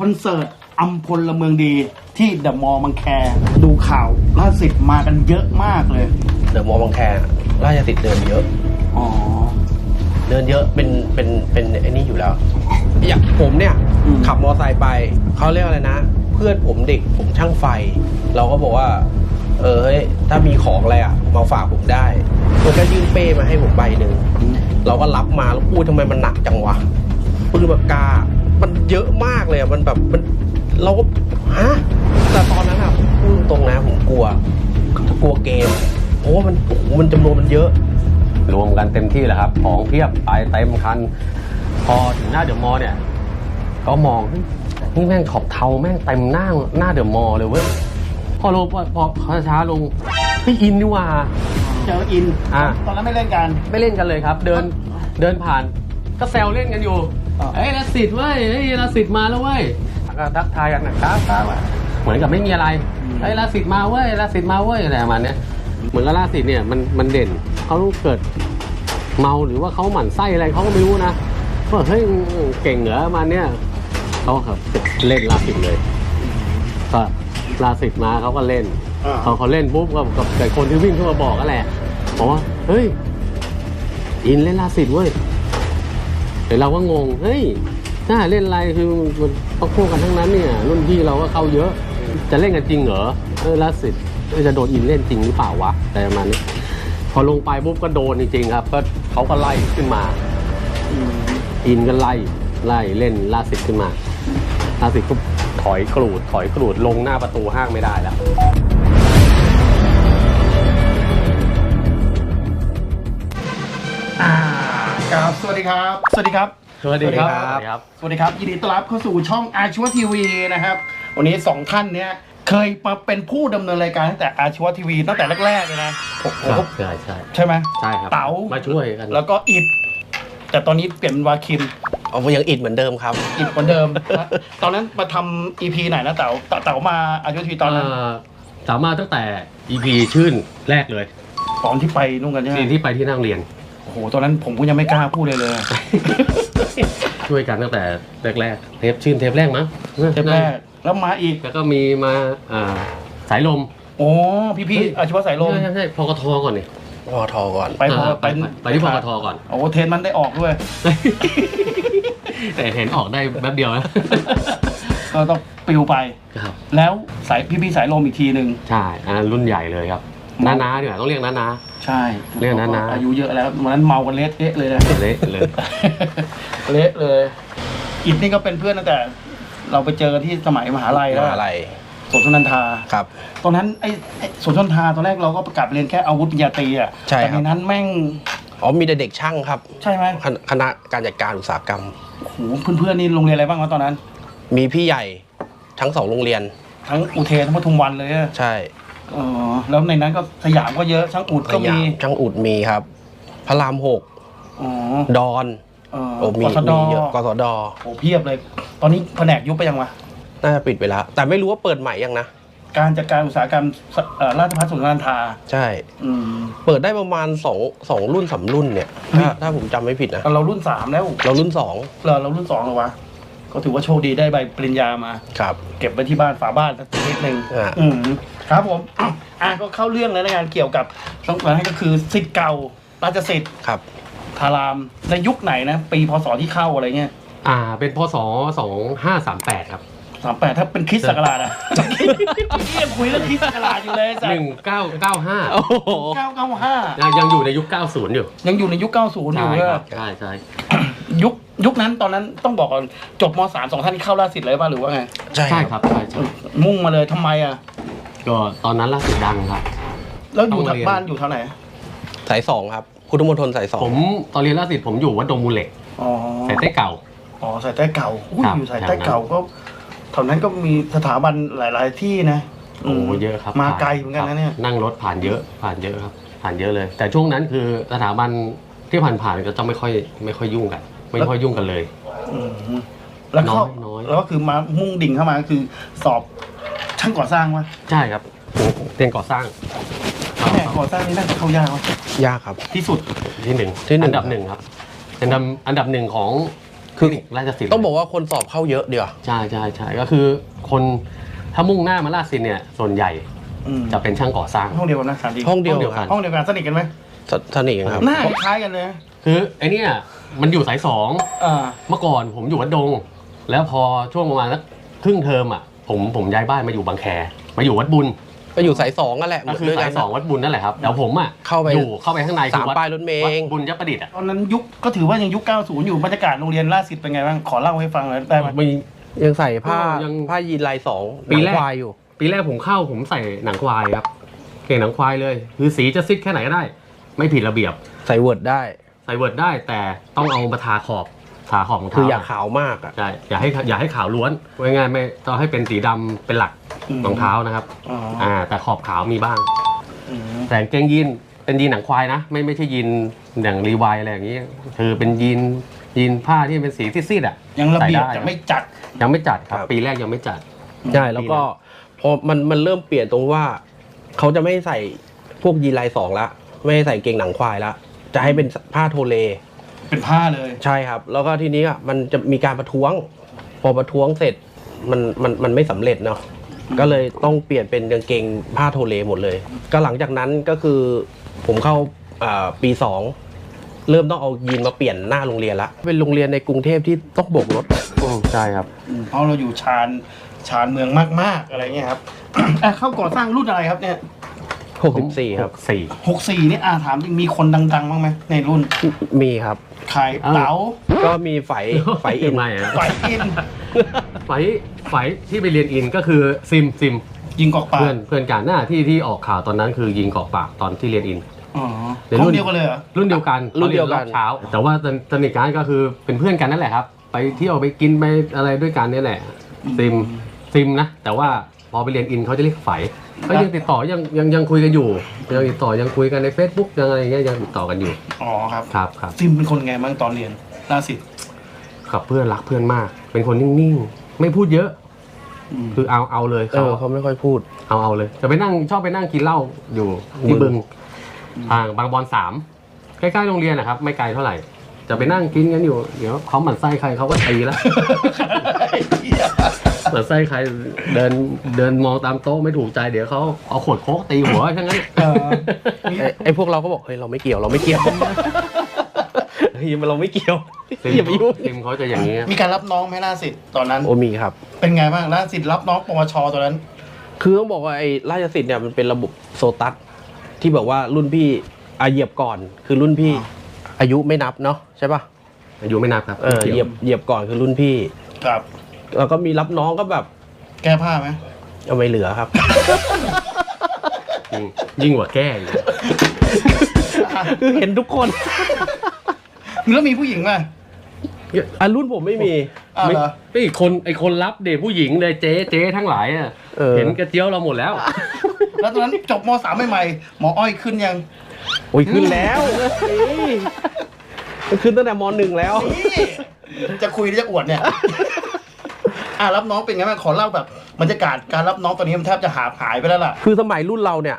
คอนเสิร์ตอัมพลเมืองดีที่เดอะมอลล์บางแค ดูข่าวล่าสิทธิ์มากันเยอะมากเลย เดอะมอลล์บางแคราชติดเดินเยอะ อ๋อ เดินเยอะเป็นเป็นเป็นไอ้นี่อยู่แล้ว อย่างผมเนี่ยอืม ขับมอไซค์ไปเขาเรียกอะไรนะ เพื่อนผมเด็กผมช่างไฟ เราก็บอกว่า เออเฮ้ยถ้ามีของอะไรอะมาฝากผมได้มันก็ยื่นเป้มาให้ผมใบหนึ่ง เราก็รับมาแล้วพูดทำไมมันหนักจังวะปืนปากกา มันเยอะมากเลยอะมันแบบมันเราก็ฮะแต่ตอนนั้นอะผมพูดตรงๆนะผมกลัวกลัวเกมเพราะว่ามันโอ้โหมันจำนวนมันเยอะ รวมกันเต็มที่แหละครับ ของเพียบไปเต็มคัน พอถึงหน้าเดอะมอลล์เนี่ย ก็มองเฮ้ยนี่แม่งขอบเทาแม่งเต็มหน้าหน้าเดอะมอลล์เลยเว้ยพอลงพอพอพอช้าลงพี่อินนี่หว่าเจออินอ่าตอนนั้นไม่เล่นกัน ไม่เล่นกันเลยครับ เดินเดินผ่าน ก็แซวเล่นกันอยู่อ่า เอ้ยลาสิทธิ์เว้ยเฮ้ยลาสิทธิ์มาแล้วเว้ยก็ทักทายกันนะครับครับเหมือนกับไม่มีอะไรเฮ้ยลาสิทธิ์มาเว้ยลาสิทธิ์มาเว้ยอะไรประมาณเนี้ยเหมือนกับลาสิทธิ์เนี่ยมันมันเด่นเขาเกิดเมาหรือว่าเขาหมั่นไส้อะไรเขาก็ไม่รู้นะว่าเฮ้ยเก่งเหรอประมาณเนี้ยเขาครับเล่นลาสิทธิ์เลยก็ลาสิทธิ์มาเขาก็เล่น อ่าพอเขาเล่นปุ๊บก็กับแต่คนที่วิ่งเข้ามาบอกก็แหละบอกว่าเฮ้ยอินเล่นลาสิทธิ์เว้ย เดี๋ยวเราก็งง เฮ้ย ถ้าเล่นอะไรคือมันต้องพวกกันทั้งนั้นเนี่ย รุ่นพี่เราก็เข้าเยอะ จะเล่นกันจริงเหรอ เออลาสิทธิ์จะโดนอินเล่นจริงหรือเปล่าวะ แต่ประมาณนี้ พอลงไปปุ๊บก็โดนจริงๆครับ ก็เขาก็ไล่ขึ้นมา อินก็ไล่ ไล่เล่นล่าสิทธิ์ขึ้นมาล่าสิทธิ์ก็ถอยกรูด ถอยกรูดลงหน้าประตูห้างไม่ได้แล้ว วัสดีครับ สวัสดีครับ สวัสดีครับ สวัสดีครับ สวัสดีครับ ยินดีต้อนรับเข้าสู่ช่องอาชีวทีวีนะครับ วันนี้สองท่านเนี้ยเคยมาเป็นผู้ดำเนินรายการตั้งแต่อาชีวทีวีตั้งแต่แรกๆเลยนะโอ้โหครับใช่ใช่ใช่ไหมใช่ครับเต๋ามาช่วยกัน แล้วก็อิด แต่ตอนนี้เปลี่ยนเป็นวาคิมเอายังอิดเหมือนเดิมครับ อิดเหมือนเดิมนะตอนนั้นมาทำอีพีไหนนะเต๋าเต๋าเต๋ามาอาชีวทีวีตอนนั้นเอ่อสามารถตั้งแต่ EP ชื่นแรกเลย ตอนที่ไปนู่นกันใช่ไหมที่ที่ไปที่นั่งเรียน โอ้โหตอนนั้นผมก็ยังไม่กล้าพูดเลยเลย ช่วยกันตั้งแต่แรกๆเทปชื่นเทปแรกมั้งเทปแรกแล้วมาอีกแล้วก็มีมาอ่าสายลมโอ้พี่พี่ๆอาชีวะสายลมใช่ใช่ใช่พกทก่อนนี่พอทอก่อน ไปพออ่าไปเป็นไปที่พกทก่อนโอ้เทรนมันได้ออกด้วย แต่เห็นออกได้แป๊บเดียวนะก็ต้องปิวไปครับแล้วสายพี่พี่ๆสายลมอีกทีหนึ่งใช่อันนั้นรุ่นใหญ่เลยครับ มน้าๆดีกว่าต้องเรียกน้าใช่เรียกนั้นนะ อายุเยอะแล้ววันนั้นเมากันเละเทะเลยนะๆเละเลย เละเลย อิดนี่ก็เป็นเพื่อนตั้งแต่ เราไปเจอกันที่สมัยมหาลัยมแล้วหาลัยสวนชนันทา ครับ ตอนนั้นไอ้ไอ้สวนชนทาตอนแรกเราก็ประกาศไปเรียนแค่อาวุธปริญญาตรีอะใช่แต่ครับในนั้นแม่งอ๋อมีแต่เด็กช่างครับใช่ไหมคณะคณะการจัดการอุตสาหกรรม โอ้โหเพื่อนๆนี่โรงเรียนอะไรบ้างวะตอนนั้น มีพี่ใหญ่ทั้งสองโรงเรียน ทั้งอุเทนทั้งปทุมวันเลยอะใช่เออแล้วในนั้นก็สยามก็เยอะช่างอุดก็สมียามช่างอุดมีครับ พระรามหกอ๋อดอนเออโอ้มีกสดมีเยอะกสดโอ้เพียบเลย ตอนนี้แผนกยุบไปยังวะน่าจะปิดไปแล้ว แต่ไม่รู้ว่าเปิดใหม่ยังนะ การจัดการอุตสาหกรรมสเอ่อราชภัฏสุนทรทาใช่ อืม เปิดได้ประมาณสองสองรุ่นสามรุ่นเนี่ยเฮ้ยถ้าถ้าผมจำไม่ผิดนะแต่เรารุ่นสามแล้วเรารุ่นสอง เราเรารุ่นสองแล้ววะ ก็ถือว่าโชคดีได้ใบปริญญามา ครับ เก็บไว้ที่บ้านฝาบ้านสักนิดนึงอ่า อืมครับผมอะก็เข้าเรื่องเลยนะงานเกี่ยวกับต้องการให้ก็คือสิทธิ์เก่าราชสิทธิ์ครับ ทารามในยุคไหนนะ ปีพศที่เข้าอะไรเงี้ยอ่า เป็นพศสองห้าสามแปดครับ สามแปดถ้าเป็นคริสต์ศักราชอะพี่ยังคุยเรื่องคริสต์ศักราชอยู่เลยสัหนึ่งเก้าเก้าห้าโอ้โห เก้าเก้าห้ายังอยู่ในยุคเก้าศูนย์อยู่ยังอยู่ในยุคเก้าศูนย์อยู่ใช่เลยครับ ใช่ใช่ ยุคยุคนั้นตอนนั้นต้องบอกก่อนจบมสามสองท่านเข้าราชสิทธิ์เลยป่ะหรือว่าไง ใช่ใช่คครับรับใช่ใช่มุ่งมาเลยทำไมอะ ก็ตอนนั้นล่าสุดดังครับ แล้วอยู่ต้องทางเรียนบ้านอยู่เท่าไหร่สายสองครับพุทธมณฑลสายสองผมตอนเรียนล่าสุดผมอยู่วัดดงมูลเหล็กอ๋อสายใต้เก่า อ๋อสายใต้เก่าอุ้ยครับอยู่สายใต้เก่าก็แถวนั้นก็มีสถาบันหลาย ๆ ที่นะโอ้มเยอะครับมาไกลเหมือนกันนะเนี่ย ครับนั่งรถผ่านเยอะผ่านเยอะครับ ผ่านเยอะเลย แต่ช่วงนั้นคือสถาบันที่ผ่านผ่านๆก็จะไม่ค่อยไม่ค่อยยุ่งกัน ไม่ค่อยยุ่งกันเลย อืมแล้วก็น้อยน้อย แล้วก็คือมามุ่งดิ่งเข้ามาก็คือสอบช่างก่อสร้างวะใช่ครับเรียนก่อสร้างแหม่ก่อสร้างนี่น่าจะเข้ายากวะยากครับ ที่สุด ที่หนึ่งที่หนึ่ง อันดับหนึ่งครับอันดับอันดับหนึ่งของคือเทคนิคราชสิลป์ต้องบอกว่าคนสอบเข้าเยอะเดียวาใช่ใช่ใช่ก็คือ คนถ้ามุ่งหน้ามาราชสิลป์เนี่ยส่วนใหญ่อืมจะเป็นช่างก่อสร้าง ห้องเดียวกันนะสามดีห้องเดียวห้องเดียวคกัรับนห้องเดียวกันสนิทกันไหมสสนิทกันครับ หน้าคล้ายๆกันเลย คือไอเนี่ย มันอยู่สายสองอ่าเมื่อก่อนผมอยู่วัดดง แล้วพอช่วงประมาณสักครึ่งเทอมอะผมผมย้ายบ้านมาอยู่บางแค มาอยู่วัดบุญก็อยู่สายสองกันแหละก็คือด้วยกัสานยสองวัดบุญนั่นแหละครับแล้วผมอะเข้าไปอยู่เข้าไปข้างในสามคือวัดป้ายรถเมล์วัดเองบุญยประดิษฐ์อะตอนนั้นยุคก็ถือว่ายังยุค 90 อยู่บรรยากาศโรงเรียนราชสิทธิ์เป็นไงบ้าง ขอเล่าให้ฟังหน่อยได้ไหมมี ยังใส่ผ้ายังผ้ายีนลายสองปีแรก หนังควายอยู่ ปีแรกผมเข้าผมใส่หนังควายครับเก่งหนังควายเลย คือสีจะซิดแค่ไหนก็ได้ ไม่ผิดระเบียบ ใส่เวิร์ดได้ ใส่เวิร์ดได้แต่ต้องเอามาทาขอบทาขอบของเท้าคืออยากขาวมากอะ ใช่อย่าให้อย่าให้ขาวล้วนง่ายๆไม่ต้องให้เป็นสีดำเป็นหลักอืม รองเท้านะครับอ๋ออ่าแต่ขอบขาวมีบ้าง อืมแต่กางเกงยีนเป็นยีนหนังควายนะ ไม่ไม่ใช่ยีนอย่างรีวายอะไรอย่างนี้คือเป็นยีนยีนผ้าที่เป็นสีซีดๆอะยังระเบียบใส่ได้จะไม่จัด ยังไม่จัดครับครับ ปีแรกยังไม่จัด ใช่แล้วก็พอมันมันเริ่มเปลี่ยนตรงว่า เขาจะไม่ใส่พวกยีนลายสองละ ไม่ให้ใส่เกงหนังควายละ จะให้เป็นผ้าโทเล เป็นผ้าเลยใช่ครับ แล้วก็ทีนี้อะมันจะมีการประท้วง พอประท้วงเสร็จมันมันมันไม่สำเร็จเนาะก็เลยต้องเปลี่ยนเป็นกางเกงผ้าโทเลหมดเลย ก็หลังจากนั้นก็คือผมเข้าอ่าปีสองเริ่มต้องเอายีนมาเปลี่ยนหน้าโรงเรียนละเป็นโรงเรียนในกรุงเทพที่ต้องโบกรถใช่ครับเพราะเราอยู่ชานชานเมืองมาก ๆ อะไรเงี้ยครับ อะเข้าก่อสร้างรุ่นอะไรครับเนี่ย 64ครับ สี่64นี่อาถามจริงมีคนดังๆบ้างไหมในรุ่นมีครับใครเต๋าก็มีไฝไฝอินไม่อะไฟอินไฟไฟที่ไปเรียนอินก็คือซิมซิมยิงกอกปากเพื่อนเพื่อนกันหน้าที่ที่ออกข่าวตอนนั้นคือยิงกอกปากตอนที่เรียนอินอ๋อเดี๋ยวห้รุ่องนเดียวกันเลยเหรอรุ่นเดียวกันรุ่นเดียวกันขารีรอบเช้า แต่ว่าสนสนิทกันก็คือเป็นเพื่อนกันนั่นแหละครับ ไปเที่ยวไปกินไปอะไรด้วยกันนี่แหละซิมซิมนะ แต่ว่า พอไปเรียนอินเขาจะเรียกไฝก็ยังติดต่อยังยังยังคุยกันอยู่ยังติดต่อยังคุยกันใน Facebook ยังอะไรเงี้ยยังติดต่อกันอยู่อ๋อครับครับครับซิมเป็นคนไงบ้างตอนเรียนราชสิทธิ์กับเพื่อนรักเพื่อนมาก เป็นคนนิ่งๆ ไม่พูดเยอะอืมคือเอาเอาเลยเอเขาอเขาไม่ค่อยพูด เอาเอาเลยจะไปนั่งชอบไปนั่งกินเหล้าอยู่ที่บึงทางบางบอนสามใกล้ๆโรงเรียนนะครับ ไม่ไกลเท่าไหร่จะไปนั่งกินกันอยู่ เดี๋ยวเขาหมั่นไส้ใครเขาก็ตีแล้ว หมั่นไส้ใครเดินเดินมองตามโต๊ะไม่ถูกใจเดี๋ยวเขาเอาขวดโค้กตีหัวทั้งนั้นเออไอ้ไอ้พวกเราก็บอกเฮ้ยเราไม่เกี่ยวเราไม่เกี่ยวเฮ้ยมันเราไม่เกี่ยวอย่าไปยุ่งซิมเขาจะอย่างนี้มีการรับน้องไหมราชสิทธิ์ตอนนั้นโอ้มีครับ เป็นไงบ้างราชสิทธิ์รับน้องปวชตอนนั้น คือต้องบอกว่าไอ้ราชสิทธิ์เนี่ยมันเป็นระบบโซตัสที่แบบว่ารุ่นพี่อาเหยียบก่อน คือรุ่นพี่อ๋ออายุไม่นับเนาะใช่ป่ะอายุไม่นับครับเออเหยียบเหยียบก่อนคือรุ่นพี่ครับ แล้วก็มีรับน้องก็แบบแก้ผ้าไหมเอาไม่เหลือครับจริงยิ่งกว่าแก้อีกคือเห็นทุกคนแล้วมีผู้หญิงไหมอะรุ่นผมไม่มีอ้าวเหรอ ไม่อีกคนไอคนรับเด็กผู้หญิงเลยเจ๊เจ๊ทั้งหลายอะเออ เห็นกระเจียวเราหมดแล้ว แล้วตอนนั้นจบมสามใหม่ๆหมออ้อยขึ้นยังโอ้ยขึ้นแล้วนี่มันขึ้นตั้งแต่มหนึ่งแล้ว นี่จะคุยหรือจะอวดเนี่ย อะรับน้องเป็นไงบ้างขอเล่าแบบบรรยากาศการรับน้องตอนนี้มันแทบจะหาหายไปแล้วล่ะ คือสมัยรุ่นเราเนี่ย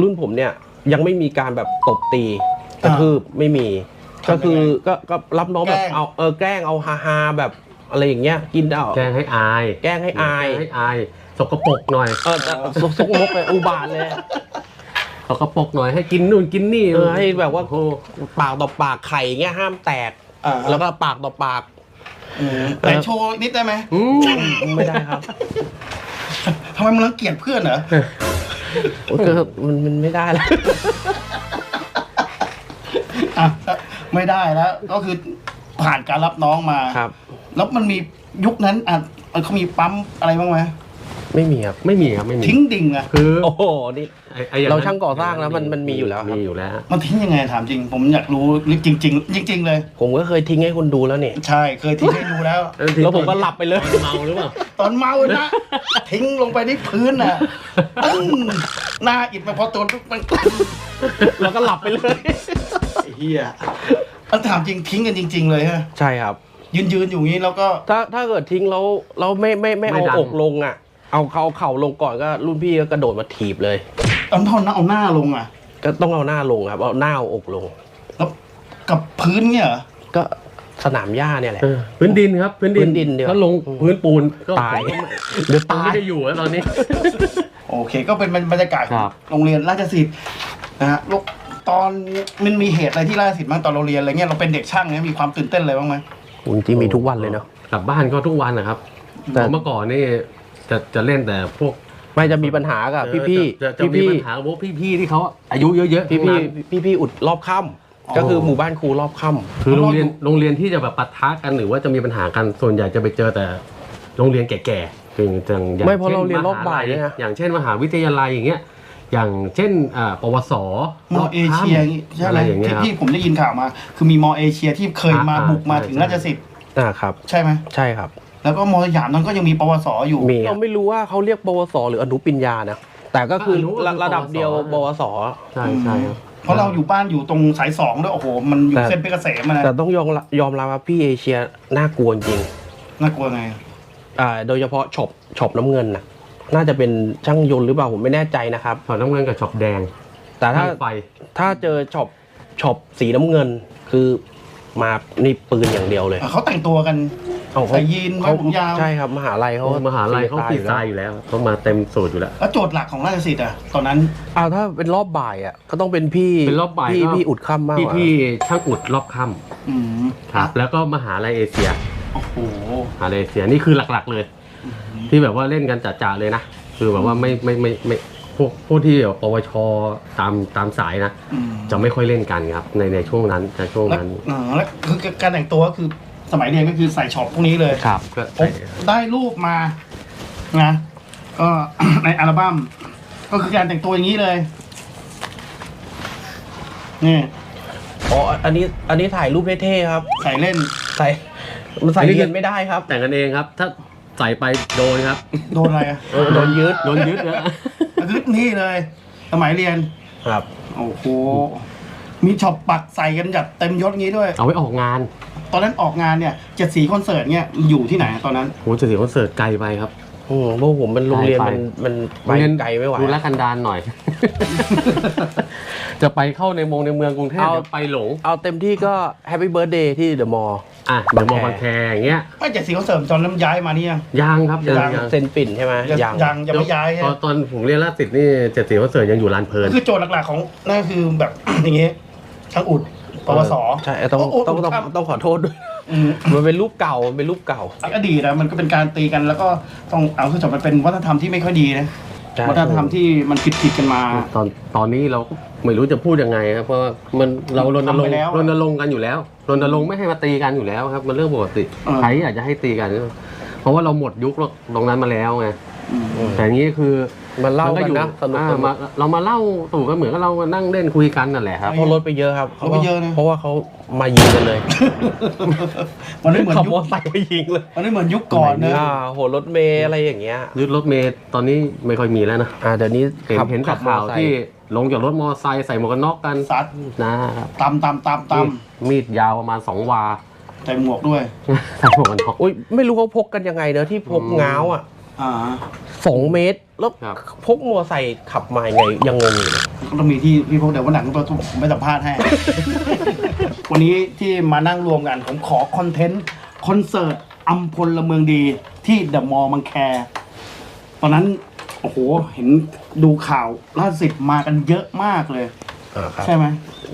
รุ่นผมเนี่ยยังไม่มีการแบบตบตีกระทืบไม่มีทำยังไงก็คือก็ก็รับน้องแบบแกล้ง เอาเออแกล้งเอาฮาฮาๆแบบอะไรอย่างเงี้ยกินเอา แกล้งให้อายแกล้งให้อาย แกล้งให้อายสกปรกหน่อยเออสกสกมกเลยอุบาทเลย สกปรกหน่อยให้กินนู่นกินนี่เออให้แบบว่า โอ้ปากต่อปากไข่เงี้ยห้ามแตก อ่า แล้วก็ปากต่อปากอืม แต่โชว์นิดได้ไหมอืมไม่ได้ครับทำไมมันรังเกียจเพื่อนเหรอโอ้ยก็มันมันไม่ได้แล้วอะไม่ได้แล้ว ก็คือผ่านการรับน้องมาครับ แล้วมันมียุคนั้นอะเขามีปั๊มอะไรบ้างไหม ไม่มีครับไม่มีครับไม่มีทิ้งดิ่งอะคือโอ้โหนี่ไอ้ไอ้อย่เราช่างก่อสร้างนะมันมันมีอยู่แล้วครับ มีอยู่แล้วฮะมันทิ้งยังไงถามจริง ผมอยากรู้จริงจริงๆจริง ๆ เลย ผมก็เคยทิ้งให้คนดูแล้วนี่ใช่เคยทิ้งให้ดูแล้ว แล้วผมก็หลับไปเลยเมาหรือเปล่า ตอนเมานะ ทิ้งลงไปที่พื้นน่ะตึ้งหน้าอิดมาพอตัวปุ๊บมันแล้วก็หลับไปเลยไอ้เฮียอันถามจริงทิ้งกันจริง ๆ เลยฮะใช่ครับ ยืนยืนๆอยู่อย่างนี้แล้วก็ถ้าถ้าเกิดทิ้งแล้วเราไม่ไม่ไม่เอาอกลงอะ เอาเขาเอาเข่าลงก่อนก็รุ่นพี่ก็กระโดดมาถีบเลยตอนเท่านั้นเอาหน้าลงอะ ก็ต้องเอาหน้าลงครับเอาหน้าเอาอกลง แล้วกับพื้นเนี่ยเหรอก็สนามหญ้าเนี่ยแหละ เออพื้นดินครับ พื้นดิพื้นดินเดียว ถ้าลงพื้นปูนก็ตาย เดี๋ยวตาย ไม่ได้อยู่แล้วตอนนี้ โอเค ก็เป็นบรรยากาศครับ โรงเรียนราชสิทธิ์นะฮะลูกตอนมันมีเหตุอะไรที่ราชสิทธิ์บ้างตอนเราเรียนอะไรเงี้ยเราเป็นเด็กช่างเนี่ยมีความตื่นเต้นอะไรบ้างไหม จริงๆมีทุกวันเลยเนาะ กลับบ้านก็ทุกวันนะครับแต่แต่เมื่อก่อนนี่ จะจะเล่นแต่พวกไม่จะมีปัญหากับพี่พี่จะจะพี่จะมีพี่ปัญหากับพวกพี่ๆที่เขาอายุเยอะๆพี่ทั้งพี่นั้นพี่พี่อุดรอบค่ำก็คือหมู่บ้านครูรอบค่ำ คือโรงเรียนโรงเรียนที่จะแบบปะทะกันหรือว่าจะมีปัญหากันส่วนใหญ่จะไปเจอแต่โรงเรียนแก่ๆคืออย่างอย่างไม่เพราะช่เราเรียนรอบมหบ่ายลัด้วยนะอย่างเช่นมหาวิทยาลัยอย่างเงี้ยอย่างเช่นอ่าปวสมอเอเชียอย่างงี้ใช่ไหอะมไรอย่างเงี้ยที่ครับ ที่ผมได้ยินข่าวมา คือมีมอเอเชียที่เคยมาอ่าบุกมาใช่ถึงใช่ ราชสิทธิ์อ่าครับ ใช่ไหมใช่ครับ แล้วก็มอสยามนั้นก็ยังมีปวสอยู่ มีเราไม่รู้ว่าเขาเรียกปวสหรืออนุปิญญานะแต่ก็คืออนุก็คือระระดับเดียวปปววสสใช่ใช่ครับ เพราะเราอยู่บ้านอยู่ตรงสายสองด้วยโอ้โห มันอยู่แต่ เส้นเพชรเกษมอะนะแต่ต้องยอมรับยอมรับว่าพี่เอเชียน่ากลัวจริงน่ากลัวไง อ่าโดยเฉพาะช็อปช็อปน้ำเงินน่ะน่าจะเป็นช่างยนต์หรือเปล่าผมไม่แน่ใจนะครับ ช็อปน้ำเงินกับช็อปแดงแต่ถ้าทางไฟ ถ้าเจอช็อปช็อปสีน้ำเงินคือมานี่ปืนอย่างเดียวเลย เขาแต่งตัวกัน เอาเขาใส่ยีนไว้ผมยาว ใช่ครับมหาลัยเขามหาลัยเขาฟรีฟีดไซน์อยู่แล้วเขามาเต็มสูตรอยู่แล้ว แล้วโจทย์หลักของราชสิทธิ์อะตอนนั้นอ้าวถ้าเป็นรอบบ่ายอะก็ต้องเป็นพี่เป็นรอบบ่ายพี่ก็ พี่อุดค่ำมากพี่กว่าพี่ช่างอุดรอบค่อืมำครับ แล้วก็มหาลัยเอเชียโอ้โหมหาลัยเอเชียนี่คือหลักๆเลย ที่แบบว่าเล่นกันจ่าๆเลยนะคือแบบว่าไม่ไม่ไม่ไม่พวกพวกที่แบบปวชตามตามสายนะ อืมจะไม่ค่อยเล่นกันครับในในช่วงนั้นในช่วงแล้วนั้น อ่าแล้วคือการแต่งตัวก็คือ สมัยเรียนก็คือใส่ช็อปพวกนี้เลยครับก็ผมได้รูปมานะก็ ในอัลบั้มก็คือการแต่งตัวอย่างนี้เลย นี่อ๋ออันนี้อันนี้ถ่ายรูปเท่ๆครับ ใส่เล่น ใส่มันใส่เรียนไม่ได้ครับแต่งกันเองครับ ถ้าใส่ไปโดนครับ โดนอะไรอะเออโดนยึดโดนยึดนะลึกนี่เลย สมัยเรียน ครับ โอ้โห มีช็อปปักใส่กันจัดเต็มยศงี้ด้วย เอาไว้ออกงาน ตอนนั้นออกงานเนี่ยเจ็ดสีคอนเสิร์ตเนี่ยอยู่ที่ไหนตอนนั้น โหจะเสียคอนเสิร์ตไกลไปครับอืมพวกผมเป็นโรงเรียนไกลมันไปมันไปโรงเรียนไกลไม่ไหวดูแลกันดานหน่อย จะไปเข้าในมงในเมืองกรุงเทพเอาเดี๋ยวไปหลง เอาเต็มที่ก็แฮปปี้เบิร์ดเดย์ที่เดอะมอลล์อะเดี๋ยวมองบางแคอย่างเงี้ยไม่เจ็ดสีคอนเสิร์ตตอนนั้นย้ายมานี่ยัง ยังครับยังยังยังเซนปิ่นใช่ไหมยังยังยังยังไม่ย้ายตอนตอนผมเรียนราชสิทธิ์นี่เจ็ดสีคอนเสิร์ตยังอยู่ลานเพลินคือโจทย์หลักๆของนั่นคือแบบ อย่างงี้ช่างอุด ปวส ใช่ต้องโอ้โหต้องต้องครับต้องขอโทษด้วย อืมมันเป็นรูปเก่ามันเป็นรูปเก่าอดีตนะมันก็เป็นการตีกันแล้วก็ต้องเอาคือจบมันเป็นวัฒนธรรมที่ไม่ค่อยดีนะใช่วัฒนธรรมที่มันผิดผิดๆกันมา ตอนตอนนี้เราก็ไม่รู้จะพูดยังไงครับเพราะว่ามันเรารณรงทำไปค์แล้วอะรณรงค์กันอยู่แล้วรณรงค์ไม่ให้มาตีกันอยู่แล้วครับ มันเรื่องปกติเออ ใครอยากจะให้ตีกัน เพราะว่าเราหมดยุคตรงนั้นมาแล้วไงอืม แต่อย่างนี้คือมันเล่าก็กันอยู่นะสนุกอ่าสนุกมาเรามาเล่าตู่ก็เหมือนกับเรามานั่งเล่นคุยกันนั่นแหละครับเพราะรถไปเยอะครับรถไปเยอะนะเพราะว่าเขามายิงกันเลย มันไม่เหมือนขับยุมอคเตอร์ไซค์ไปยิงเลย มันไม่เหมือนยุคก่อนเนอะอ่าโหรถเมย์อะไรอย่างเงี้ยยึดรถเมล์ตอนนี้ไม่ค่อยมีแล้วนะอ่าเดี๋ยวนี้เห็นขับเห็นแต่ขับมอข่าวเตอร์ไซค์ที่ลงจากรถมอเตอร์ไซค์ใส่หมวกกันน็อกกันซัดนะครับตำตำตำตมีดมีดยาวประมาณสองวาำใส่หมวกด้วยใส่หมวกกันน็อกอุ้ยไม่รู้เขาพกกันยังไงเนอะที่พกอืมง้าวอะ อ่าสองเมตร แล้วครับ พกมอเตอร์ไซค์ขับมายังไงยังงงอยู่เลยก็ต้องมีที่พี่พวกเดี๋ยววันหลังเราต้องไม่สัมภาษณ์ให้ วันนี้ที่มานั่งรวมกัน ผมขอคอนเทนต์คอนเสิร์ตอัมพลเมืองดีที่เดอะมอลล์บางแค ตอนนั้น โอ้โห เห็นดูข่าวล่าสุดมากันเยอะมากเลย อ่าครับ ใช่ไหม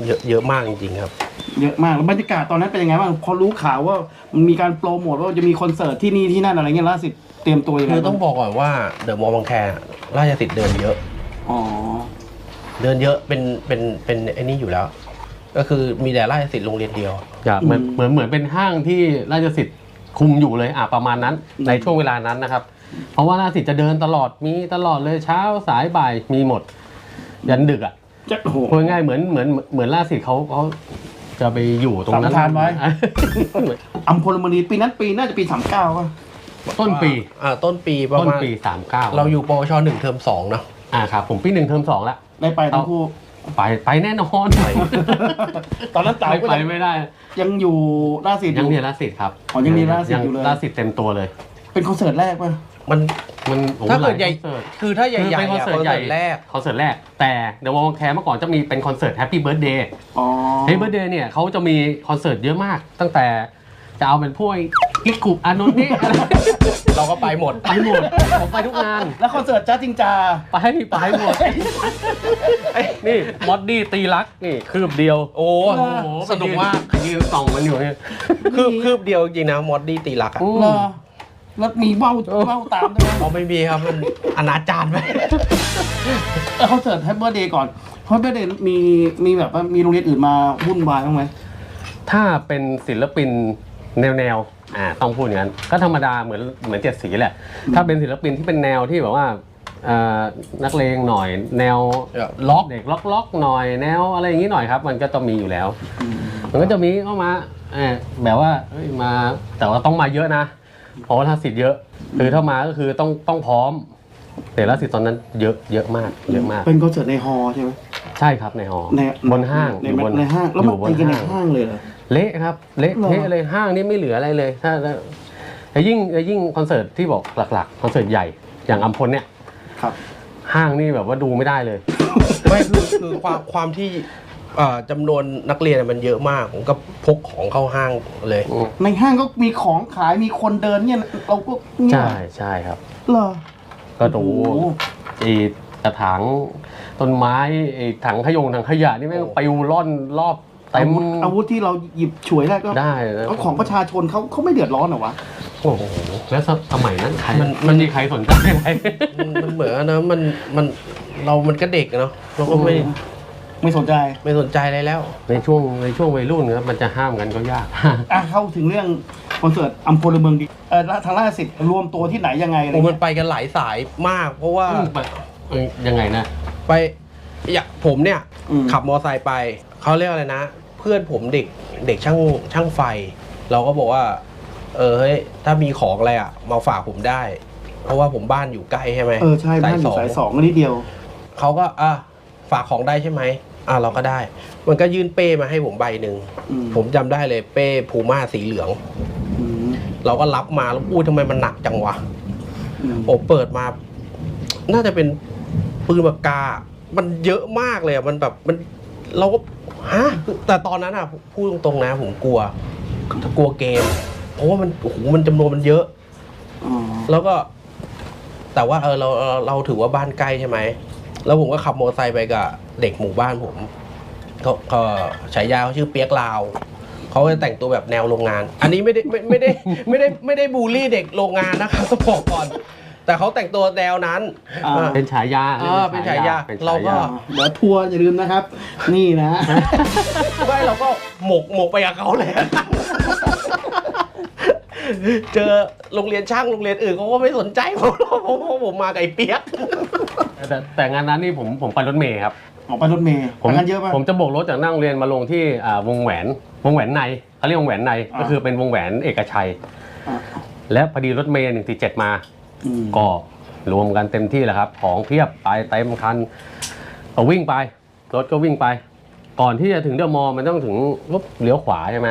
เยอะเยอะมากจริงๆครับ เยอะมากแล้วบรรยากาศตอนนั้นเป็นยังไงบ้างพอรู้ข่าวว่ามันมีการโปรโมทว่าจะมีคอนเสิร์ตที่นี่ที่นั่นอะไรเงี้ยล่าสุด เตรียมตัวยังไงคือต้องบอกก่อนว่าเดอะมอลล์บางแคราชสิทธิ์เดินเยอะ อ๋อ เดินเยอะเป็นเป็นเป็นไอ้นี่อยู่แล้ว ก็คือมีแต่ราชสิทธิ์โรงเรียนเดียว ครับเหมือนเหมือนเหมือนเป็นห้างที่ราชสิทธิ์คุมอยู่เลยอะประมาณนั้นในช่วงเวลานั้นนะครับ เพราะว่าราชสิทธิ์จะเดินตลอดมีตลอดเลยเช้าสายบ่ายมีหมด ยันดึกอะจะโอ้โห พูดง่ายๆเหมือนเหมือนเหมือนราชสิทธิ์เขาเขาจะไปอยู่ตรงนั้นสัมปทานไว้อัมพลเมืองดีปีนั้นปีน่าจะปีสามเก้าป่ะ ต้นปี อ่าต้นปีประต้นมาณปีสามเก้าเราอยู่ปวชหนึ่งเทอมสองเนาะอ่าครับผมปีหนึ่งเทอมสองละได้ไปทั้งคู่ ไปไปแน่นอนตอนนั้นเต๋าไม่ก็ไปยังไม่ได้ ยังอยู่ราชสิทธิ์อยังยู่ เรียนราชสิทธิ์ครับอ๋อยังเรียนราชสิทธิ์อยู่เลยราชสิทธิ์เต็มตัวเลย เป็นคอนเสิร์ตแรกป่ะ มันมันโอ้โถ้าเกิดลยใหญ่ คอนเสิร์ต คือถ้าใหญ่คือใหญ่เป็นคอนเสิร์ตใหญ่แรก คอนเสิร์ตแรก แต่เดอะวอลแคร์เมื่อก่อนจะมีเป็นคอนเสิร์ตแฮปปี้เบิร์ดเดย์อ๋อ แฮปปี้เบิร์ดเดย์เนี่ยเขาจะมีคอนเสิร์ตเยอะมาก ตั้งแต่ จะเอาเป็นพวกอีกกุบอานนท์นี่อะไรเราก็ไปหมด ไปหมดผมไปทุกงาน แล้วคอนเสิร์ตจ้าจริงจาไปไปหมด นี่มอดดี้ตีลักนี่คืบเดียว โอ้โอ้โหสนุกมากยืนส่องมันอยู่เนี่ยคืบคืบเดียวจริงนะมอดดี้ตีลักอะอืมเหรอแล้วมีเบ้าเบ้าตามด้วยไหมเราไม่มีครับมันอนาจารไปเออคอนเสิร์ตแฮปเบอร์เดย์ก่อนแฮปเบอร์เดย์มีมีแบบว่ามีโรงเรียนอื่นมาวุ่นวายบ้างไหมถ้าเป็นศิลปิน แนวแนวๆอ่าต้องพูดอย่างนั้นก็ธรรมดาเหมือนเหมือนเจ็ดสีแหละ ถ้าเป็นศิลปินที่เป็นแนวที่แบบว่าเอ่อนักเลงหน่อย แนวล็อกเด็กล็อกล็อกๆหน่อยแนวอะไรอย่างนี้หน่อยครับ มันก็ต้องมีอยู่แล้ว มันก็จะมีเข้ามาเอ่อแบบว่าเอ้ยมาแต่ว่าต้องมาเยอะนะเพราะว่าถ้าสิทธิ์เยอะคือถ้ามาก็คือต้องต้องพร้อม แต่ละสิทธิ์ตอนนั้นเยอะเยอะมากเยอะมาก เป็นคอนเสิร์ตในฮอลล์ใช่ไหมใช่ครับในหอในบนห้างในอยู่บนในห้างแล้วอมันยู่บตีนกันในห้างห้างเลยเหรอ เละครับ เละเหรอเทะเลยห้างนี่ไม่เหลืออะไรเลยถ้าถ้าแต่ยิ่งแต่ยิ่งคอนเสิร์ตที่บอกหลักๆคอนเสิร์ตใหญ่อย่างอัมพลเนี่ยครับ ห้างนี่แบบว่าดูไม่ได้เลย ไม่คือคือความความที่เอ่อจำนวนนักเรียนมันเยอะมาก ผมก็พกของเข้าห้างเลย ในห้างก็มีของขายมีคนเดินเนี่ยเราก็เนี่ยใช่ใช่ครับ เหรอ ก็ดูโอ้โห ไอ้กระถางต้นไม้ไอ้ถังขยงถังขยะนี่แม่งปลิวล่อนรอบ เต็อามวุธอาวุธที่เราหยิบฉวยได้ก็ได้นะก็ของประชาชนเขาเขาไม่เดือดร้อนเหรอวะ โอ้โหแล้วสสมัยนั้นใครมันมันมีใครสนใจอะไรมันมันเหมือนนะมันมันเรามันก็เด็กอะเนาะเราก็ไม่ไม่สนใจ ไม่สนใจอะไรแล้ว ในช่วงในช่วงวัยรุ่นครับมันจะห้ามกันก็ยาก อะเข้าถึงเรื่องคอนเสิร์ตอัมพลเมืองดีเออแล้วทางราชสิทธิ์รวมตัวที่ไหนยังไงอะไรโอ้มัเงี้นยไปกันหลายสายมาก เพราะว่าเอ้ยยังไงนะ ไปอยากผมเนี่ย อืมขับมอไซค์ไปเขาเรียกอะไรนะเพื่อนผมเด็กเด็กช่างช่างไฟ เราก็บอกว่า เออเฮ้ยถ้ามีของอะไรอะมาฝากผมได้ เพราะว่าผมบ้านอยู่ใกล้ใช่ไหมเออใช่บ้านอยู่สายสองก็นิดเดียว เขาก็อะฝากของได้ใช่ไหมอะเราก็ได้ มันก็ยื่นเป้มาให้ผมใบหนึ่งอืมผมจำได้เลยเป้พูม่าสีเหลืองอืมเราก็รับมาแล้วอู้ทำไมมันหนักจังวะอืมโอ้เปิดมา น่าจะเป็นปืนปากกา มันเยอะมากเลยอะมันแบบมันเราก็ ฮะแต่ตอนนั้นอะพูดตรงๆนะผมกลัวกลัวเกม เพราะว่ามันโอ้โหมันจำนวนมันเยอะอ๋อแล้วก็ แต่ว่าเออเราเราเราถือว่าบ้านใกล้ใช่ไหม แล้วผมก็ขับมอเตอร์ไซค์ไปกับเด็กหมู่บ้านผมเขาเขาฉายาเขาชื่อเปียกลาว เขาจะแต่งตัวแบบแนวโรงงาน อันนี้ไม่ได้ไม่ไม่ได้ไม่ได้ไม่ได้บูลลี่เด็กโรงงานนะครับต้องบอกก่อน แต่เขาแต่งตัวแนวนั้นอ่าอ่าเป็นฉายาเออเป็นฉายาเป็นเราก็ เดี๋ยวทัวร์อย่าลืมนะครับ นี่นะ ไม่เราก็หมกหมกไปกับเขาเลย เจอโรงเรียนช่างโรงเรียนอื่นเขาก็ไม่สนใจผมหรอกเพราะว่าผมมากับไอ้เปียก แต่แต่งานนั้นนี่ผมผมไปรถเมย์ครับ ออกไปรถเมย์ผมไปกันเยอะป่ะ ผมจะโบกรถจากหนั่งโรงเรียนมาลงที่อ่าวงแหวน วงแหวนในเขาเรียกวงแหวนในอ่า ก็คือเป็นวงแหวนเอกชัย อะ และพอดีรถเมย์หนึ่งสี่เจ็ดมาอืม ก็รวมกันเต็มที่แหละครับ ของเพียบไปเต็มคันก็วิ่งไป รถก็วิ่งไป ก่อนที่จะถึงเดอะมอลล์มันต้องถึงปุ๊บเลี้ยวขวาใช่ไหม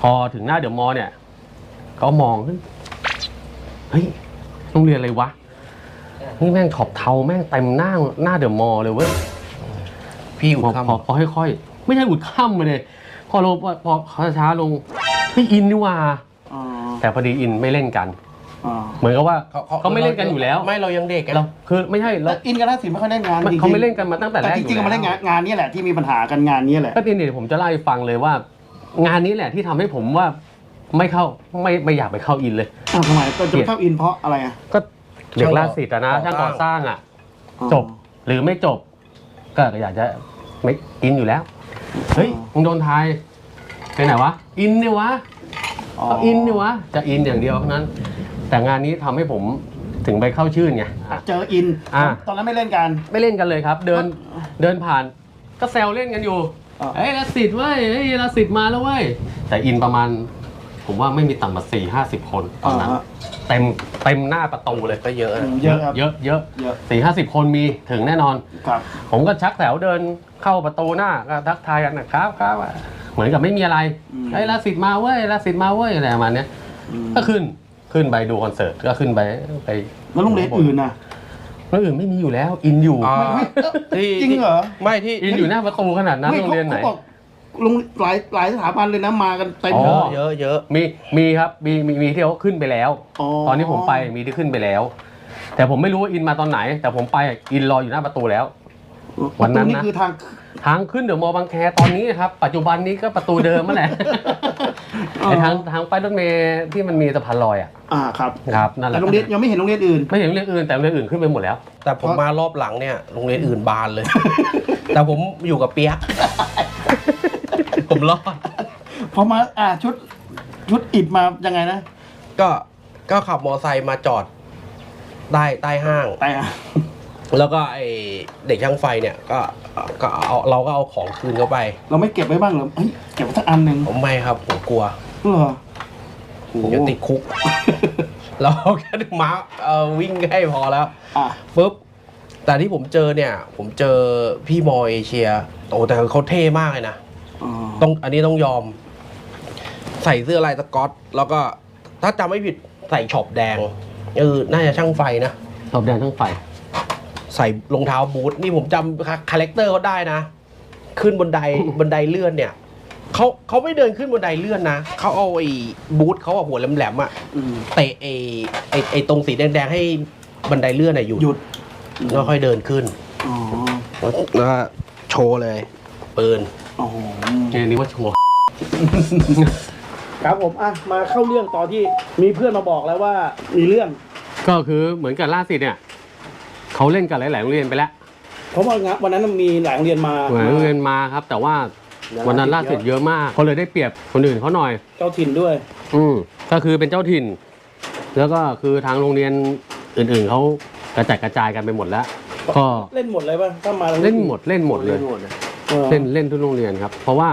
พอถึงหน้าเดอะมอลล์เนี่ยก็มองขึ้นเฮ้ยโรงเรียนอะไรวะนี่แม่งขอบเทาแม่งเต็มหน้าหน้าเดอะมอลล์เลยเว้ยพี่อุพอคำพอพอค่อยๆไม่ใช่อุดค่ำมาเลยพอลงพอพอเขาช้าลงเฮ้ยอินนี่ว่าอ๋อแต่พอดีอินไม่เล่นกันอ๋อ เหมือนกับว่าเขาไม่เล่นกันอยู่แล้ว ไม่เรายังเด็กกันเราคือไม่ใช่เราแล้วอินกับราชสิทธิ์ไม่ค่อยเล่นงานมันจริงๆเขาไม่เล่นกันมาตั้งแต่แรกจอยู่ริงๆก็มาเล่นงานงานนี้แหละที่มีปัญหากันงานนี้แหละก็ทีนี้ผมจะเล่าให้ฟังเลยว่า งานนี้แหละที่ทำให้ผมว่าไม่เข้าไม่ไม่อยากไปเข้าอินเลยอ้าวทำไมก็จะเข้าอินเพราะอะไรอะก็เด็กราชสิทธิ์อะนะช่างก่อสร้างอะอ๋อจบหรือไม่จบ ก็อยากจะไม่อินอยู่แล้วเฮ้ยมึงโดนทายไปไหนวะ อินเนี่ยวะอ๋อเอาอินเนี่ยวะจะอินอย่างเดียวเท่านั้น แต่งานนี้ทำให้ผมถึงไปเข้าชื่นไงอะเจออิน อ่าตอนนั้นไม่เล่นกัน ไม่เล่นกันเลยครับ เดินเดินผ่านก็แซวเล่นกันอยู่อ่าเฮ้ยลาสิทธิ์เว้ยเฮ้ยลาสิทธิ์มาแล้วเว้ยแต่อินประมาณ ผมว่าไม่มีต่ำกว่าสี่ห้าสิบคนตอนนั้น อ่าเต็มเต็มหน้าประตูเลย ก็เยอะอืนะมเยอะครับเยอะเยอะเยอะสี่ห้าสิบคนมีถึงแน่นอน ครับ ผมก็ชักแถวเดินเข้าประตูหน้าก็ทักทายกันนะครับครับเหมือนกับไม่มีอะไรอืมไอ้ยลาสิทธิ์มาเว้ยลาสิทธิ์มาเว้ยอะไรประมาณเนี้ย อืมก็ขึ้น ขึ้นไปดูคอนเสิร์ตก็ขึ้นไปไปแล้วโรงเรียนอื่นน่ะแล้วอื่นไม่มีอยู่แล้ว อินอยู่อ่าไม่ไม่ที่จริงเหรอ ไม่ที่ อินอยู่หน้าประตูขนาดนั้นไม่โรงเรียนไหน ขาบอกลงหลายหลายสถาบันเลยนะมากันเต็มอ๋เยออะเยอะเยอะมีมีครับมีมีมีที่เขาขึ้นไปแล้วอ๋อตอนที่ผมไปมีที่ขึ้นไปแล้ว แต่ผมไม่รู้ว่าอินมาตอนไหน แต่ผมไปอินรออยู่หน้าประตูแล้ว วันนั้นนะ ประตูคือทาง ทางขึ้นเดี๋ยวมอบางแคตอนนี้ครับ ปัจจุบันนี้ก็ประตูเดิมนั่นแหละอ๋อไอทางทางไปรถเมล์ที่มันมีสะพานลอยอะอ่าครับครับนั่นแหแต่ละโรงเรียนยังไม่เห็นโรงเรียนอื่น ไม่เห็นโรงเรียนอื่นแต่โรงเรียนอื่นขึ้นไปหมดแล้ว แต่ผมมารอบหลังเนี่ยโรงเรียนอื่นบานเลย แต่ผมอยู่กับเปียก ผมรอดพอมาอ่าชุดชุดอิดมายังไงนะ ก็ก็ขับมอไซค์มาจอดใต้ใต้ห้างแต่อะแล้วก็ไอเด็กช่างไฟเนี่ยก็ ก็เอาเราก็เอาของคืนเข้าไป เราไม่เก็บไว้บ้างเหรอเฮ้ยเก็บไว้สักอันหนึ่งผมไม่ครับผมกลัวเหรอผมจะติดคุก เราแค่มาเอ่อวิ่งให้พอแล้วอะปุ๊บแต่ที่ผมเจอเนี่ย ผมเจอพี่มอเอเชียโอ้แต่เขาเท่มากเลยนะอ๋อต้องอันนี้ต้องยอม ใส่เสื้อลายสก๊อต แล้วก็ถ้าจำไม่ผิดใส่ช็อปแดงเออน่าจะช่างไฟนะตบแดงทั้งไฟ ใส่รองเท้าบูทนี่ผมจำคาแรคเตอร์เขาได้นะ ขึ้นบนไดบันไดเลื่อนเนี่ยเขาเขาไม่เดินขึ้นบนไดเลื่อนนะเขาเอาไอ้บูทเขาอะหัวแหลมๆอะอืมเตะไอ้ไอ้ไอ้ตรงสีแดงๆให้บันไดเลื่อนอะหยุดหยุดแล้วค่อยเดินขึ้นอ๋อแล้วก็โชว์เลยปืนอ๋อเนี่ยนี่ว่าชัวร์ครับผมอะมาเข้าเรื่องตอนที่มีเพื่อนมาบอกแล้วว่ามีเรื่อง ก็คือเหมือนกับล่าสิทธิ์เนี่ย เขาเล่นกับหลายๆโรงเรียนไปแล้วเพราะว่างะวันนั้นมีหลายโรงเรียนมาหลายโรงเรียนมาครับ แต่ว่าวันนั้นล่าสิทธิ์เยอะมากเขาเลยได้เปรียบคนอื่นเขาหน่อย เจ้าถิ่นด้วย อืมก็คือเป็นเจ้าถิ่น แล้วก็คือทางโรงเรียนอื่นๆเขากระจัดกระจายกันไปหมดแล้ว ก็เล่นหมดเลยป่ะถ้ามาโรงรีเล่ยนหมดเล่นหมดเลยออเล่นเล่นทุกโรงเรียนครับ เพราะว่า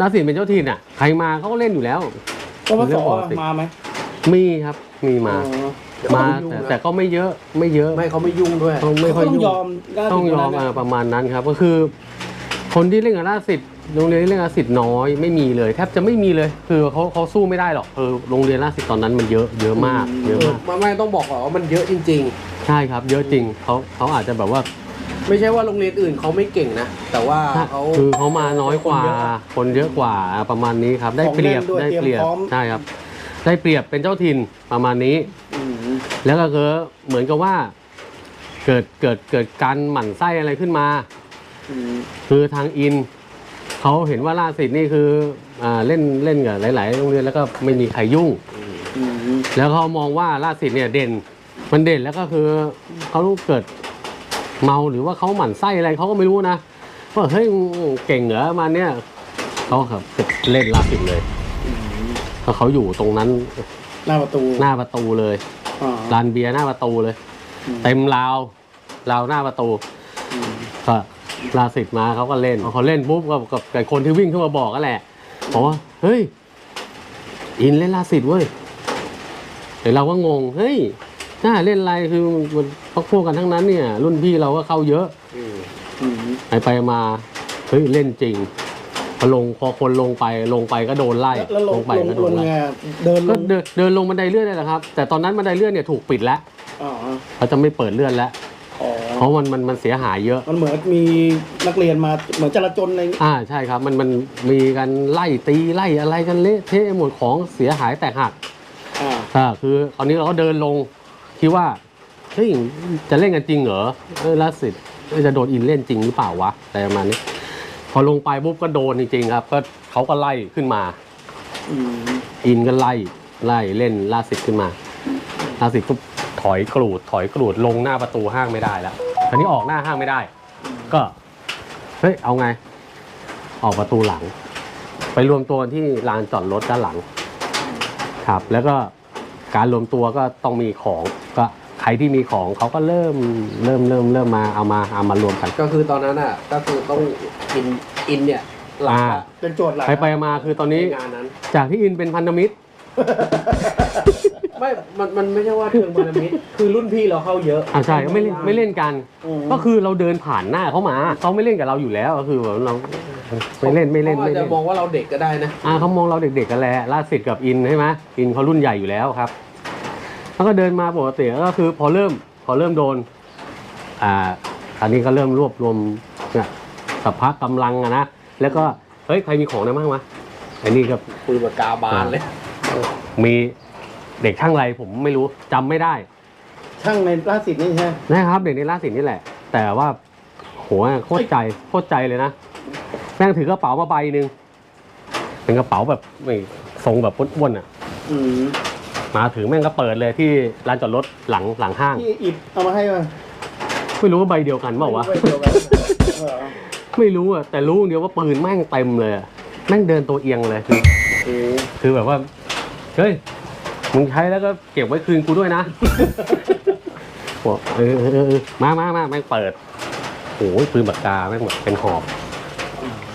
ล่าสิทธิ์เป็นเจ้าถิ่นอะใครมาเขาก็เล่นอยู่แล้วก็ว่าเรื่สองอปกติมาไหมมีครับมีมาอ๋อ มาแต่แต่ก็ไม่เยอะไม่เยอะไม่เขาไม่ยุ่งด้วยต้องไม่ค่อยต้องยุ่งยอมได้ต้องยอมถึอ่าวันนั้นประมาณนั้นครับ ก็คือ คนที่เล่นกับล่าสิทธิ์โรงเรียนที่เล่นกับล่าสิทธิ์น้อยไม่มีเลยแทบจะไม่มีเลย คือเขาเขาสู้ไม่ได้หรอกคือโรงเรียนล่าสิทธิ์ตอนนั้นมันเยอะเยอะมากเยอะมากไม่ไม่ต้องบอกก่อนว่ามันเยอะจริง ใช่ครับ เยอะจริงเขาเขาอาจจะแบบว่าๆ ไม่ใช่ว่าโรงเรียนอื่นเขาไม่เก่งนะ แต่ว่าเขาคือเขามาน้อยกว่าคนเยอะกว่าประมาณนี้ครับ ได้เปรียบของแน่นด้วยได้เปรียบเตรียมพร้อม ใช่ครับ ได้เปรียบเป็นเจ้าถิ่นประมาณนี้ อืม แล้วก็คือเหมือนกับว่า เกิดเกิดเกิดการหมั่นไส้อะไรขึ้นมาอืมคือทางอินเขาเห็นว่าล่าสิทธิ์นี่คืออ่าเล่นเล่นกับหลาย ๆ โรงเรียนแล้วก็ไม่มีใครยุ่งอืมแล้วเขามองว่าล่าสิทธิ์เนี่ยเด่น มันเด่นแล้วก็คือเขาเกิดเมาหรือว่าเขาหมั่นไส้อะไรเขาก็ไม่รู้นะว่าเฮ้ยมึงเก่งเหรอมาเนี่ยเขาครับเล่นล่าสิทธิ์เลยเพราะเขาอยู่ตรงนั้นหน้าประตูหน้าประตูเลย อ่าลานเบียร์หน้าประตูเลย อืม เต็มราวราวหน้าประตูอืม ก็ลาสิทธิ์มาเขาก็เล่นพอเขาเล่นปุ๊บกับกับกับคนที่วิ่งขึ้นมาบอกก็แหละบอกว่าเฮ้ย อินเล่นลาสิทธิ์เว้ยเดี๋ยวเราก็งงเฮ้ยน่าเล่นอะไรคือมันพักพวกกันทั้งนั้นเนี่ย รุ่นพี่เราก็เข้าเยอะ อืมไปไปมาเฮ้ยเล่นจริง พอลงพอคนลงไปลงไปก็โดนไล่แล้วลงไปลงก็โดลนงไล่ไงเดินลก็งเดินเดินลงบันไดเลื่อนนี่แหละครับ แต่ตอนนั้นบันไดเลื่อนเนี่ยถูกปิดแล้วอ๋อเขาจะไม่เปิดเลื่อนแล้ว อ๋อเพราะมันมันมันเสียหายเยอะ มันเหมือนมีนักเรียนมาเหมือนจราจรในอ่าใช่ครับมันมันมีการไล่ตีไล่อะไรกันเละเทะหมดของเสียหายแตกหักอ่าอ่าคือคราวนี้เราก็เดินลงคิดว่าเฮ้ยจะเล่นกันจริงเหรอเออล่าสิทธิ์เอ้ยจะโดนอินเล่นจริงหรือเปล่าวะอะไรประมาณนี้ พอลงไปปุ๊บก็โดนจริงๆครับ ก็เขาก็ไล่ขึ้นมา อืมอินก็ไล่ไล่เล่นล่าสิทธิ์ขึ้นมาล่าสิทธิ์ก็ถอยกรูด ถอยกรูดลงหน้าประตูห้างไม่ได้แล้วคราวนี้ออกหน้าห้างไม่ได้ ก็เฮ้ยเอาไง ออกประตูหลัง ไปรวมตัวที่ลานจอดรถด้านหลัง ครับ แล้วก็การรวมตัวก็ต้องมีของก็ใค รที่มีของเขาก็เริ่มเริ่มเริ่มเริ่มมาเอามาเอามารวมกันก็คือตอนนั้นอะก็คือต้องอินอินเนี่ยหลักอ่าอะเป็นโจทย์หลักไปไปมาคือตอนนี้ในงานนั้น จากที่อินเป็นพันธมิตร ไม่ มัน มันไม่ใช่ว่าเชิงพันธมิตรคือรุ่นพี่เราเข้าเยอะอ่าใช่ไม่เล่นไม่เล่นกัน อืมก็คือเราเดินผ่านหน้าเขามาเขาไม่เล่นกับเราอยู่แล้วก็คือแบบเราไม่เล่นไม่เล่นขาไม่อาจจะเล่นมองว่าเราเด็กก็ได้นะ อ่าเขามองเราเด็กๆกันแหละล่าสิทธิ์กับอินใช่ไหมอินเขารุ่นใหญ่อยู่แล้วครับ แล้วก็เดินมาปกติก็คือพอเริ่มพอเริ่มโดน อ่าคราวนี้ก็เริ่มรวบรวมเนี่ยสัพพะกำลังอะนะแล้วก็เฮ้ยใครมีของได้บ้างวะไอ้นี่ก็ปืนปากกาบานเลย มีเด็กช่างไรผมไม่รู้จำไม่ได้ ช่างในล่าสิทธิ์นี่ใช่ไหมนะครับ เด็กในล่าสินนี่แหละ แต่ว่าโหโคตรใจโคตรใจเลยนะแม่งถือกระเป๋ามาใบหนึ่งเป็นกระเป๋าแบบไม่ทรงแบบอ้วนๆอะอื มมาถึงแม่งก็เปิดเลยที่ลานจอดรถหลังหลังห้างที่อิบเอามาให้มาไม่รู้ว่าใบเดียวกันเปล่าวะ ไม่เดียวกันเออไม่รู้อะแต่รู้อย่างเดียวว่าปืนแม่งเต็มเลยอะแม่งเดินตัวเอียงเลยคือโอ้คือแบบว่าเฮ้ยมึงใช้แล้วก็เก็บไว้คืนกูด้วยนะ บอกเออเออเออเออมามามาแม่งเปิดโอ้ยปืนปากกาแม่งแบบเป็นหอบ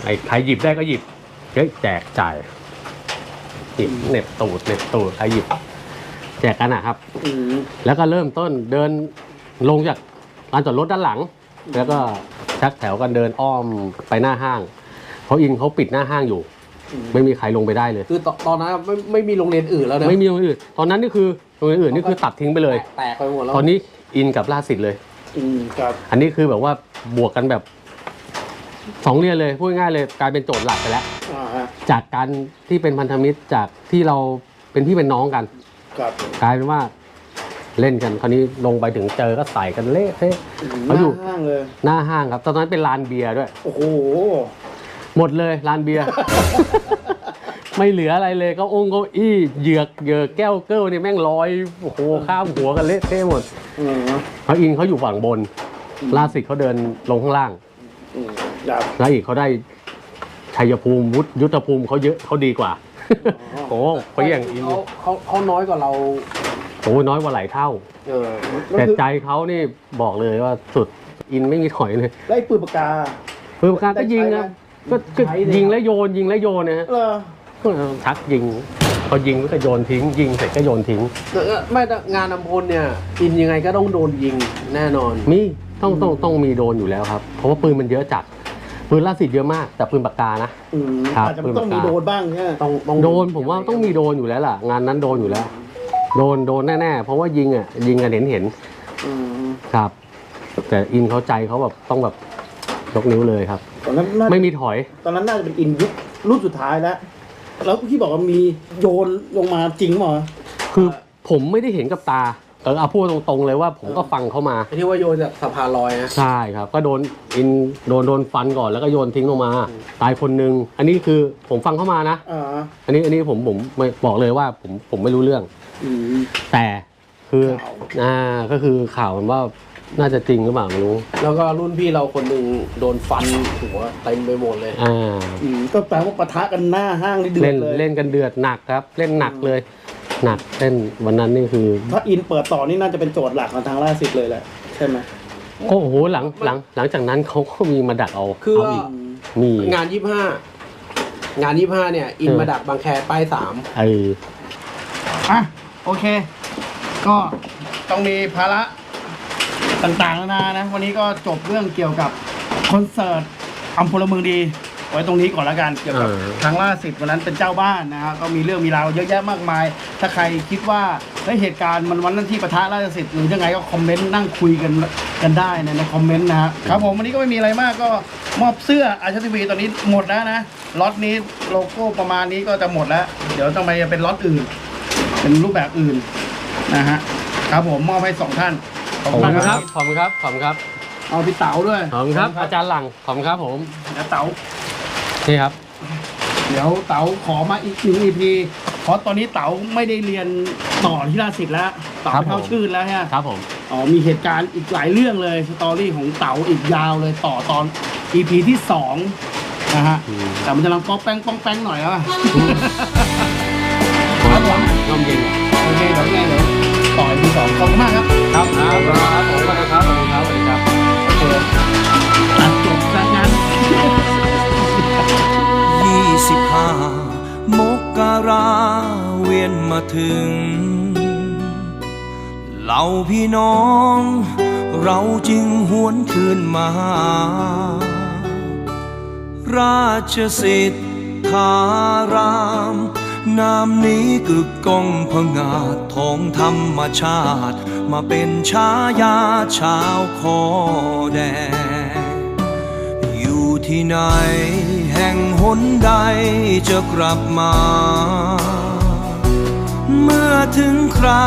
ไอ้ใครหยิบได้ก็หยิบเฮ้ยแจกจ่ายหยิบเหน็บตูดเหน็บตูดใครหยิบ แจกกันนะครับ อืมแล้วก็เริ่มต้นเดินลงจากลานจอดรถด้านหลัง แล้วก็ชักแถวกันเดินอ้อมไปหน้าห้าง เพราะอินเขาปิดหน้าห้างอยู่ ไม่มีใครลงไปได้เลย คือตตอนนั้นไม่ไม่มีโรงเรียนอื่นแล้วนะไม่มีโรงเรียนอื่นตอนนั้นนี่คือโรงเรียนอื่นนี่คือตัดทิ้งไปเลย แตกไปหมดแล้วตอนนี้อินกับล่าสิทธิ์เลย อืมครับอันนี้คือแบบว่าบวกกันแบบสองเรียนเลยพูดง่ายๆเลยกลายเป็นโจทย์หลักไปแล้ว อ่าฮะจากการที่เป็นพันธมิตรจากที่เราเป็นพี่เป็นน้องกัน ครับ กลายเป็นว่า เล่นกันคราวนี้ลงไปถึงเจอก็ใส่กันเละเทะอืมหเขาอยู่น้าห้างเลย หน้าห้างครับ ตอนนั้นเป็นลานเบียร์ด้วย โอ้โห หมดเลยลานเบียร์ ไม่เหลืออะไรเลยเก็องเก็อี้เหยือกเหยือกแก้วเกิลเนี่ยแม่งลอยโอ้โหข้ามหัวกันเละเทะหมดอืมเขาอินเขาอยู่ฝั่งบนล่าสิทธิ์เขาเดินลงข้างล่างอืมครับแล้วอีกเขาได้ชัยภูมิวุฒิยุทธภูมิเขาเยอะเขาดีกว่าอ๋อ โอ้เขาอย่างอินเขาเขาเขาน้อยกว่าเรา โอ้น้อยกว่าหลายเท่า เออแต่ใจเขานี่บอกเลยว่าสุดอินไม่มีถอยเลยแล้วไอ้ปืนปากกา ปืนปากกาก็ยิงนะก็ก็ใช้เลยยิงแล้วโยนยิงแล้วโยนนะฮะเออก็ชักยิงพอยิงก็โยนทิ้ง ยิงเสร็จก็โยนทิ้งเออไม่แต่งานนำพลเนี่ยอินยังไงก็ต้องโดนยิงแน่นอน มีต้องต้องต้องมีโดนอยู่แล้วครับ เพราะว่าปืนมันเยอะจัด ปืนล่าสิทธิ์เยอะมาก แต่ปืนปากกานะ อืมครับ อาจจะต้องมีโดนบ้างใช่ไหมต้องต้องโดนผมว่าต้องมีโดนอยู่แล้วล่ะ งานนั้นโดนอยู่แล้ว โดนโดนแน่ๆเพราะว่ายิงอะยิงกันเห็นเห็นอืมๆครับ แต่อินเขาใจเขาแบบต้องแบบยกนิ้วเลยครับ ตอนนั้นน่าไม่มีถอยตอนนั้นน่าจะเป็นอินยุครุ่นสุดท้ายแล้ว แล้วพี่บอกว่ามีโยนลงมาจริงเหรอคือผมไม่ได้เห็นกับตา เออเอาพูดตรงๆเลยว่าผมก็ฟังเขามาไอ้ที่ว่าโยนจากสะพานลอยนะ ใช่ครับ ก็โดนอินโดนโดนฟันก่อนแล้วก็โยนทิ้งลงมา ตายคนหนึ่งอันนี้คือผมฟังเข้ามานะอ่าอันนี้อันนี้ผมผมไม่บอกเลยว่าผมผมไม่รู้เรื่อง อืม แต่คือข่าว อ่าก็คือข่าวมันว่าน่าจะจริงหรือเปล่าไม่รู้แล้วก็รุ่นพี่เราคนหนึ่งโดนฟันหัวเต็มไปหมดเลย อ่า อืมก็แปลว่าปะทะกันหน้าห้างนี่เดือเล่ดนเลย เล่นกันเดือดหนักครับ เล่นหนักเลย หนักเล่นวันนั้นนี่คือถ้าอินเปิดต่อนี่น่าจะเป็นโจทย์หลักของทางล่าสิทธิ์เลยแหละใช่ไหมก็โอ้โหหลังหลังหลังจากนั้นเขาก็มีมาดักเอาคือเอาอีกมีงานยี่ห้างานยี่ห้าเนี่ย อินเออมาดักบางแคป้ายสามเอออะโอเค ก็ต้องมีภาระต่างๆนานานะ วันนี้ก็จบเรื่องเกี่ยวกับคอนเสิร์ตอัมพลเมืองดี ไว้ตรงนี้ก่อนละกันเกี่ยวกับเออทางล่าสิทธิ์วันนั้นเป็นเจ้าบ้านนะฮะก็มีเรื่องมีราวเยอะแยะมากมาย ถ้าใครคิดว่าเฮ้ยเหตุการณ์มันวันนั้นที่ปะทะราชสิทธิ์หรือยังไงก็คอมเมนต์นั่งคุยกันกันได้ในในคอมเมนต์นะฮะครับผมวันนี้ก็ไม่มีอะไรมากก็มอบเสื้ออาชทีวีตอนนี้หมดแล้วนะล็อตนี้โลโก้ประมาณนี้ก็จะหมดแล้ว เดี๋ยวต้องไปเป็นล็อตอื่น เป็นรูปแบบอื่นนะฮะครับผมมอบให้สองท่านขอบขอบคุณคุมากณคครัรับบขอบคุณครับ ขอบคุณครับ เอาพี่เต๋าด้วย ขอบคุณครับ อาจารย์หลัง ขอบคุณครับผมแล้วเต๋า นี่ครับ เดี๋ยวเต๋าขอมาอีกหนึ่ง EP เพราะตอนนี้เต๋าไม่ได้เรียนต่อที่ราชสิทธิ์แล้ว เต๋าครับไปเข้าผมชื่อแล้วฮะครับผม อ๋อมีเหตุการณ์อีกหลายเรื่องเลยสตอรี่ของเต๋าอีกยาวเลยต่อตอน EP ที่สองนะฮะอืม แต่มันจะลังป๊อกแป้งป้องแป้งหน่อยแล้วอะครับผมน้ำเย็นโอเคเดี๋ยวไงเดี๋ยวต่อ EP สองขอบคุณมากครับ ครับครับครับผมขอบคุณครับขอบคุณครับ สิบห้ามกราเวียนมาถึง เหล่าพี่น้อง เราจึงหวนคืนมา ราชสิทธารามนามนี้กึกก้องพงาดทองธรรมชาติ มาเป็นชายาชาวคอแดง อยู่ที่ไหน แห่งหนใดจะกลับมา เมื่อถึงครา